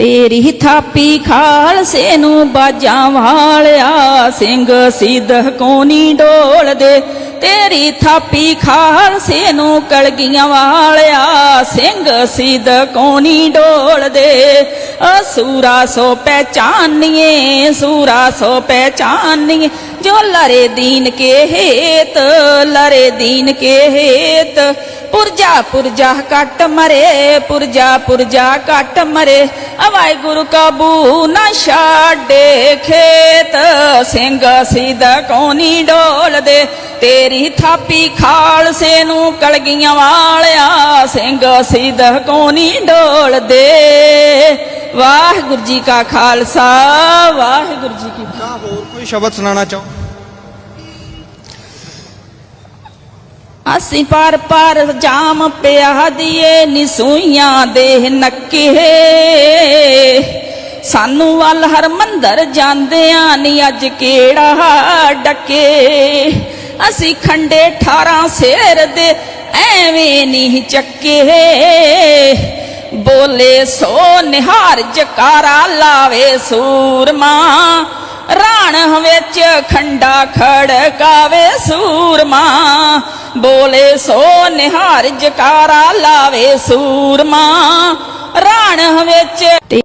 ਤੇਰੀ ਥਾਪੀ ਖਾਲਸੇ ਨੂੰ ਬਾਜਾਂ ਵਾਲਿਆ, ਸਿੰਘ ਸਿੱਧ ਕੋਨੀ ਡੋਲਦੇ ਤੇਰੀ ਥਾਪੀ ਖਾਲਸੇ ਨੂੰ ਕਲਗੀਆਂ ਵਾਲਿਆ, ਸਿੰਘ ਸਿੱਧ ਕੋਨੀ ਡੋਲਦੇ ਅਸੂਰਾ ਸੋ ਪਹਿਚਾਨੀਏ, ਸੂਰਾ ਸੋ ਪਹਿਚਾਨੀਏ। ਜੋ ਲਰੇ ਦੀਨ ਕੇ ਹੇਤ, ਲਰੇ ਦੀਨ ਕੇ ਹੇਤ। ਪੁਰਜਾ ਪੁਰਜਾ ਕੱਟ ਮਰੇ, ਪੁਰਜਾ ਪੁਰਜਾ ਕੱਟ ਮਰੇ। ਅਵਾਈ ਗੁਰੂ ਕਾਬੂ ਨਾ ਛਾੜੇ ਖੇਤ, ਸਿੰਘ ਸਿੱਧ ਕੋਨੀ ਡੋਲਦੇ ਤੇਰੀ ਥਾਪੀ ਖਾਲਸੇ ਨੂੰ ਕਲਗੀਆਂ ਵਾਲਿਆ, ਸਿੰਘ ਸਿੱਧ ਕੋਨੀ ਡੋਲਦੇ ਵਾਹਿਗੁਰੂ ਜੀ ਕਾ ਖਾਲਸਾ ਵਾਹਿਗੁਰੂ ਜੀ ਕੀ ਤਾਂ ਹੋਰ ਕੋਈ ਸ਼ਬਦ ਸੁਣਾਉਣਾ ਚਾਹੋ? ਅਸੀਂ ਪਰ ਪਰ ਜਾਮ ਪਿਆ ਦੀਏ ਨਿਸੂਈਆਂ ਦੇ ਨੱਕੇ। ਸਾਨੂੰ ਵੱਲ ਹਰ ਮੰਦਰ ਜਾਂਦਿਆਂ ਨੀ ਅੱਜ ਕਿਹੜਾ ਡੱਕੇ। ਅਸੀਂ ਖੰਡੇ 18 ਸੇਰ ਦੇ ਐਵੇਂ ਨਹੀਂ ਚੱਕੇ। ਬੋਲੇ ਸੋ ਨਿਹਾਰ ਜਕਾਰਾ ਲਾਵੇ ਸੂਰਮਾ, ਰਾਣ ਵਿੱਚ ਖੰਡਾ ਖੜਕਾਵੇ ਸੂਰਮਾ। ਬੋਲੇ ਸੋ ਨਿਹਾਰ ਜਕਾਰਾ ਲਾਵੇ ਸੂਰਮਾ, ਰਾਣ ਵਿੱਚ